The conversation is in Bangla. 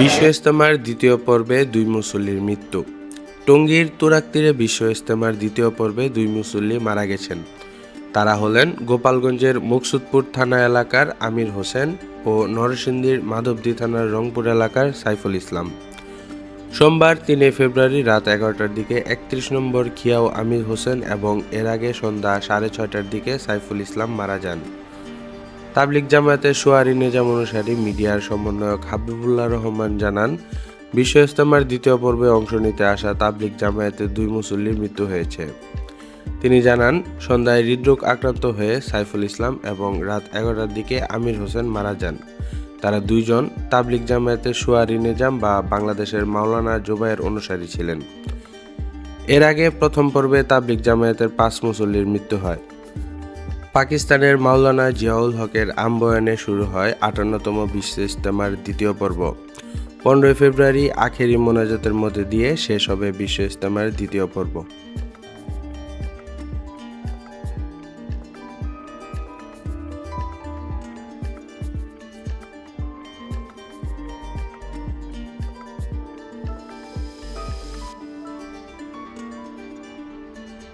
বিশ্ব ইস্তেমার দ্বিতীয় পর্বে দুই মুসল্লির মৃত্যু। টঙ্গীর তুরাক তীরে বিশ্ব ইস্তেমার দ্বিতীয় পর্বে দুই মুসল্লি মারা গেছেন। তারা হলেন গোপালগঞ্জের মুকসুদপুর থানা এলাকার আমির হোসেন ও নরসিংদীর মাধবদী থানার রংপুর এলাকার সাইফুল ইসলাম। সোমবার তিনে ফেব্রুয়ারি রাত এগারোটার দিকে একত্রিশ নম্বর খিয়াও আমির হোসেন এবং এর আগে সন্ধ্যা সাড়ে ছয়টার দিকে সাইফুল ইসলাম মারা যান। তাবলিক জামায়াতের সোয়ারি নিজাম অনুসারী, মিডিয়ার সমন্বয়ক হাবিবুল্লাহ রহমান জানান বিশ্ব ইস্তেমার দ্বিতীয় পর্বে অংশ নিতে আসা তাবলিক জামায়াতের দুই মুসল্লির মৃত্যু হয়েছে। তিনি জানান, সন্ধ্যায় হৃদরোগ আক্রান্ত হয়ে সাইফুল ইসলাম এবং রাত এগারোটার দিকে আমির হোসেন মারা যান। তারা দুইজন তাবলিক জামায়াতের সোয়ারি নিজাম বা বাংলাদেশের মাওলানা জোবায়ের অনুসারী ছিলেন। এর আগে প্রথম পর্বে তাবলিক জামায়াতের পাঁচ মুসল্লির মৃত্যু হয়। পাকিস্তানের মাওলানা জিয়াউল হকের আম্বয়নে শুরু হয় আটান্নতম বিশ্ব ইজতেমার দ্বিতীয় পর্ব। পনেরোই ফেব্রুয়ারি আখেরি মোনাজাতের মধ্যে দিয়ে শেষ হবে বিশ্ব ইস্তেমার দ্বিতীয় পর্ব।